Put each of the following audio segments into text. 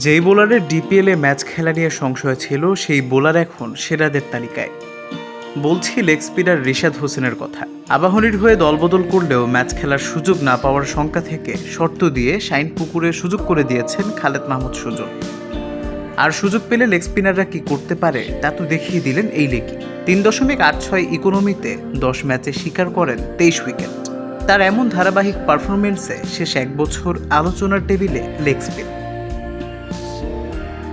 যেই বোলারের ডিপিএলে ম্যাচ খেলা নিয়ে সংশয় ছিল, সেই বোলার এখন সেরাদের তালিকায়। বলছি লেগ স্পিনার রিশাদ হোসেনের কথা। আবাহনীর হয়ে দলবদল করলেও ম্যাচ খেলার সুযোগ না পাওয়ার শঙ্কা থেকে শর্ত দিয়ে শাইন পুকুরে সুযোগ করে দিয়েছেন খালেদ মাহমুদ সুজন। আর সুযোগ পেলে লেগ স্পিনাররা কি করতে পারে, তা তো দেখিয়ে দিলেন এই লেগই তিন দশমিক আট ছয় ইকোনমিতে দশ ম্যাচে স্বীকার করেন তেইশ উইকেট তার এমন ধারাবাহিক পারফরমেন্সে শেষ এক বছর আলোচনার টেবিলে লেগ স্পিন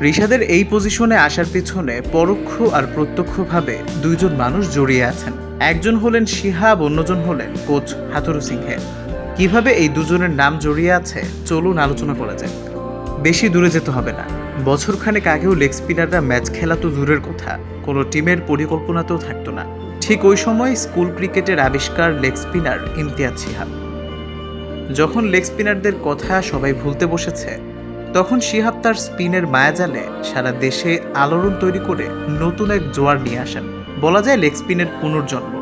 ঋষাদের এই পজিশনে আসার পিছনে পরোক্ষ আর প্রত্যক্ষভাবে দুইজন মানুষ জড়িয়ে আছেন। একজন হলেন শিহাব, অন্যজন হলেন কোচ হাথুরু সিংহে। কীভাবে এই দুজনের নাম জড়িয়ে আছে? চলুন আলোচনা করা যাক। বেশি দূরে যেতে হবে না। বছরখানেক আগেও লেগ স্পিনাররা ম্যাচ খেলা তো দূরের কথা, কোনো টিমের পরিকল্পনাতেও থাকতো না। ঠিক ওই সময় স্কুল ক্রিকেটের আবিষ্কার লেগ স্পিনার ইমতিয়াজ শিহাব। যখন লেগ স্পিনারদের কথা সবাই ভুলতে বসেছে তখন শিহাব তার স্পিনের মায়াজালে সারা দেশে আলোড়ন তৈরি করে নতুন এক জোয়ার নিয়ে আসেন। বলা যায় লেগ স্পিনের পুনর্জন্ম।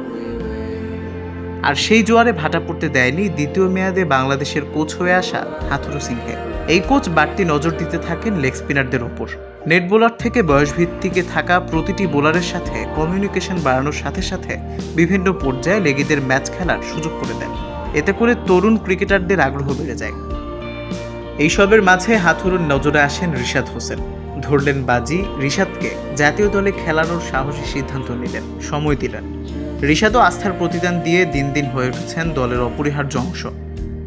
আর সেই জোয়ারে ভাটা পড়তে দেয়নি দ্বিতীয় মেয়াদে বাংলাদেশের কোচ হয়ে আসা হাথুরু সিংহে। এই কোচ বাড়তি নজর দিতে থাকেন লেগ স্পিনারদের ওপর। নেট বোলার থেকে বয়সভিত্তিকে থাকা প্রতিটি বোলারের সাথে কমিউনিকেশন বাড়ানোর সাথে সাথে বিভিন্ন পর্যায়ে লেগিদের ম্যাচ খেলার সুযোগ করে দেন। এতে করে তরুণ ক্রিকেটারদের আগ্রহ বেড়ে যায়। এইসবের মাঝে হাথুরুর নজরে আসেন রিশাদ হোসেন। ধরলেন বাজি, রিশাদকে জাতীয় দলে খেলানোর সাহসী সিদ্ধান্ত নিলেন, সময় দিলেন। রিশাদও আস্থার প্রতিদান দিয়ে দিন দিন হয়ে উঠেছেন দলের অপরিহার্য অংশ।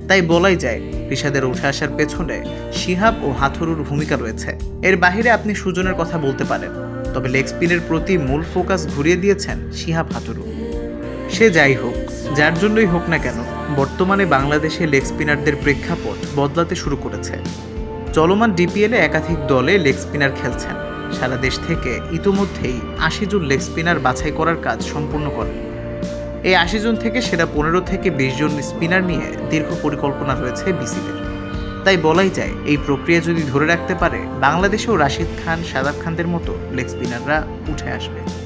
তাই বলাই যায়, রিশাদের উঠে আসার পেছনে শিহাব ও হাথুরুর ভূমিকা রয়েছে। এর বাহিরে আপনি সুজনের কথা বলতে পারেন, তবে লেগ স্পিনের প্রতি মূল ফোকাস ঘুরিয়ে দিয়েছেন শিহাব হাথুরু। সে যাই হোক, যার জন্যই হোক না কেন বর্তমানে বাংলাদেশে লেগ স্পিনারদের প্রেক্ষাপট বদলাতে শুরু করেছে। চলমান ডিপিএলে একাধিক দলে লেগ স্পিনার খেলছেন। সারা দেশ থেকে ইতোমধ্যেই আশি জন লেগ স্পিনার বাছাই করার কাজ সম্পূর্ণ করেন। এই আশি জন থেকে সেরা পনেরো থেকে বিশ জন স্পিনার নিয়ে দীর্ঘ পরিকল্পনা রয়েছে বিসিবির। তাই বলাই যায়, এই প্রক্রিয়া যদি ধরে রাখতে পারে, বাংলাদেশেও রাশিদ খান, সাদাব খানদের মতো লেগ স্পিনাররা উঠে আসবে।